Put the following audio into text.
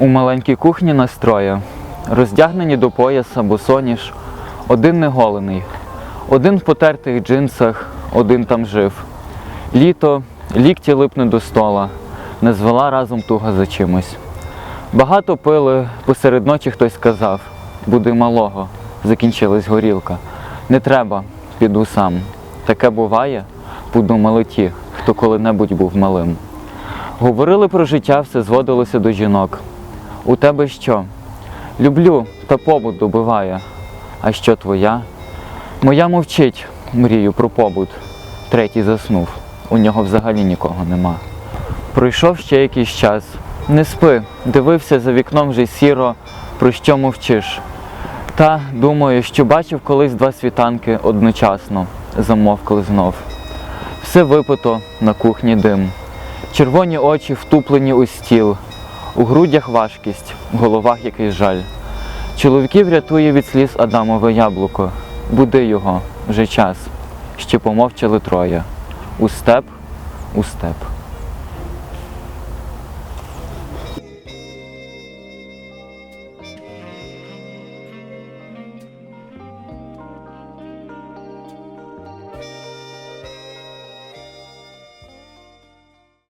У маленькій кухні настроє, роздягнені до пояса босоніж, один неголений, один в потертих джинсах, один там жив. Літо, лікті липнуть до стола, не звела разом туга за чимось. Багато пили, посеред ночі хтось сказав, буди малого, закінчилась горілка. Не треба, піду сам. Таке буває, подумали ті, хто коли-небудь був малим. Говорили про життя, все зводилося до жінок. У тебе що? Люблю, та побут добиває. А що твоя? Моя мовчить, мрію про побут. Третій заснув. У нього взагалі нікого нема. Пройшов ще якийсь час. Не спи, дивився за вікном вже сіро, про що мовчиш. Та думаю, що бачив колись два світанки одночасно, замовкли знов. Все випито, на кухні дим. Червоні очі втуплені у стіл, у грудях важкість, в головах якийсь жаль. Чоловіків рятує від сліз Адамове яблуко. Буди його, вже час. Ще помовчали троє. У степ, у степ.